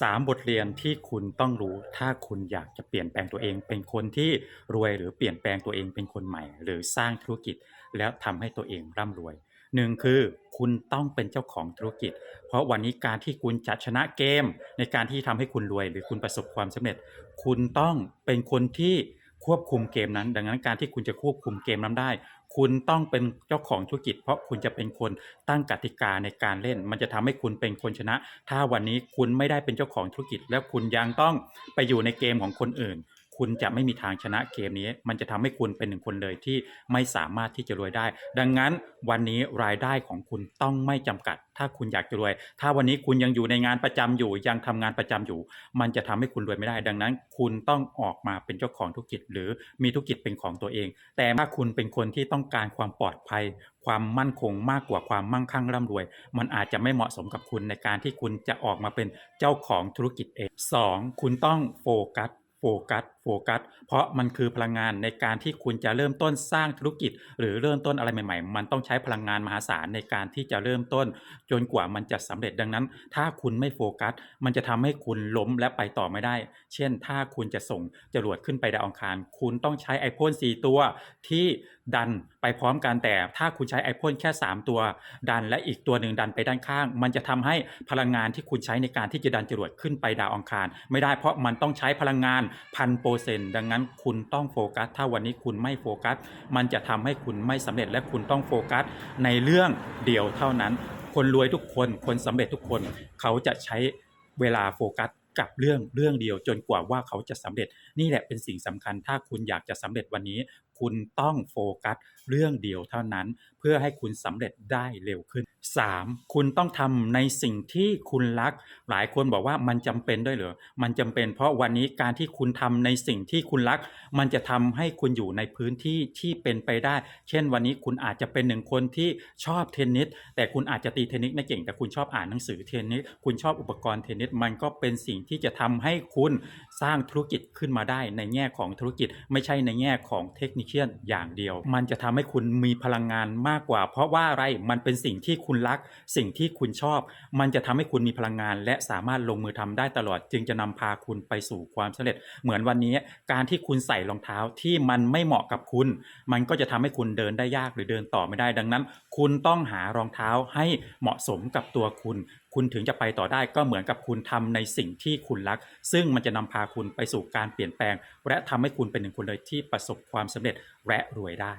3 บทเรียนที่คุณต้องรู้ถ้าคุณอยากจะเปลี่ยนแปลงตัวเอง เป็นคนที่รวยหรือเปลี่ยนแปลงตัวเองเป็นคนใหม่ หรือสร้างธุรกิจ แล้วทำให้ตัวเองร่ำรวยหนึ่งคือคุณต้องเป็นเจ้าของธุรกิจ เพราะวันนี้การที่คุณจะชนะเกม ในการที่ทำให้คุณรวย หรือคุณประสบความสำเร็จ คุณต้องเป็นคนที่ ควบคุมเกมนั้น ดังนั้นการที่คุณจะควบคุมเกมนั้นได้ คุณต้องเป็นเจ้าของธุรกิจ เพราะคุณจะเป็นคนตั้งกติกาในการเล่น มันจะทำให้คุณเป็นคนชนะ ถ้าวันนี้คุณไม่ได้เป็นเจ้าของธุรกิจ แล้วคุณยังต้องไปอยู่ในเกมของคนอื่น คุณจะไม่มีทางชนะเกมนี้ มันจะทำให้คุณเป็นหนึ่งคนเลยที่ไม่สามารถที่จะรวยได้ ดังนั้นวันนี้รายได้ของคุณต้องไม่จำกัด ถ้าคุณอยากจะรวย ถ้าวันนี้คุณยังอยู่ในงานประจำอยู่ ยังทำงานประจำอยู่ มันจะทำให้คุณรวยไม่ได้ ดังนั้น คุณต้องออกมาเป็นเจ้าของธุรกิจ หรือมีธุรกิจเป็นของตัวเอง แต่ถ้าคุณเป็นคนที่ต้องการความปลอดภัย ความมั่นคงมากกว่าความมั่งคั่งร่ำรวย มันอาจจะไม่เหมาะสมกับคุณในการที่คุณจะออกมาเป็นเจ้าของธุรกิจเอง 2 คุณต้องโฟกัส โฟกัสโฟกัสเพราะมันคือพลังงานในการที่คุณจะเริ่มต้นสร้างธุรกิจ หรือเริ่มต้นอะไรใหม่ ๆ มันต้องใช้พลังงานมหาศาลในการที่จะเริ่มต้น จนกว่ามันจะสำเร็จดังนั้น ถ้าคุณไม่โฟกัส มันจะทำให้คุณล้มและไปต่อไม่ได้ เช่น ถ้าคุณจะส่งจรวดขึ้นไปดาวอังคาร คุณต้องใช้ไอพ่น4ตัวที่ดันไปพร้อมกันแต่ถ้าคุณใช้ไอพ่นแค่ 3 ตัว ดันและอีกตัวหนึ่งดันไปด้านข้าง มันจะทำให้พลังงานที่คุณใช้ในการที่จะดันจรวดขึ้นไปดาวอังคาร ไม่ได้เพราะมันต้องใช้พลังงานพันเปอร์เซ็นต์ดังนั้นคุณต้องโฟกัส ถ้าวันนี้คุณไม่โฟกัส มันจะทำให้คุณไม่สำเร็จและคุณต้องโฟกัส ในเรื่องเดียวเท่านั้น คนรวยทุกคน คนสำเร็จทุกคน เขาจะใช้เวลาโฟกัสกับเรื่องเรื่องเดียวจนกว่าว่าเขาจะสำเร็จนี่แหละเป็นสิ่งสำคัญ ถ้าคุณอยากจะสำเร็จวันนี้คุณต้องโฟกัสเรื่องเดียวเท่านั้น เพื่อให้คุณสำเร็จได้เร็วขึ้น 3 คุณต้องทำในสิ่งที่คุณรัก หลายคนบอกว่ามันจำเป็นด้วยเหรอ มันจำเป็น เพราะวันนี้การที่คุณทำในสิ่งที่คุณรัก มันจะทำให้คุณอยู่ในพื้นที่ที่เป็นไปได้ เช่น วันนี้คุณอาจจะเป็นหนึ่งคนที่ชอบเทนนิส แต่คุณอาจจะตีเทนนิสไม่เก่ง แต่คุณชอบอ่านหนังสือเทนนิส คุณชอบอุปกรณ์เทนนิส มันก็เป็นสิ่งที่จะทำให้คุณสร้างธุรกิจขึ้นมาได้ในแง่ของธุรกิจ ไม่ใช่ในแง่ของเทคนิคเชียนอย่างเดียว มันจะทำให้คุณมีพลังงานมากกว่า เพราะว่าอะไรมันเป็นสิ่งที่คุณรัก สิ่งที่คุณชอบ มันจะทำให้คุณมีพลังงาน และสามารถลงมือทำได้ตลอด จึงจะนำพาคุณไปสู่ความสำเร็จ เหมือนวันนี้การที่คุณใส่รองเท้าที่มันไม่เหมาะกับคุณ มันก็จะทำให้คุณเดินได้ยากหรือเดินต่อไม่ได้ดังนั้น คุณต้องหารองเท้าให้เหมาะสมกับตัวคุณ คุณถึงจะไปต่อได้ก็เหมือนกับคุณทำในสิ่งที่คุณรัก ซึ่งมันจะนำพาคุณไปสู่การเปลี่ยนแปลง และทำให้คุณเป็นหนึ่งคนเลยที่ประสบความสำเร็จและรวยได้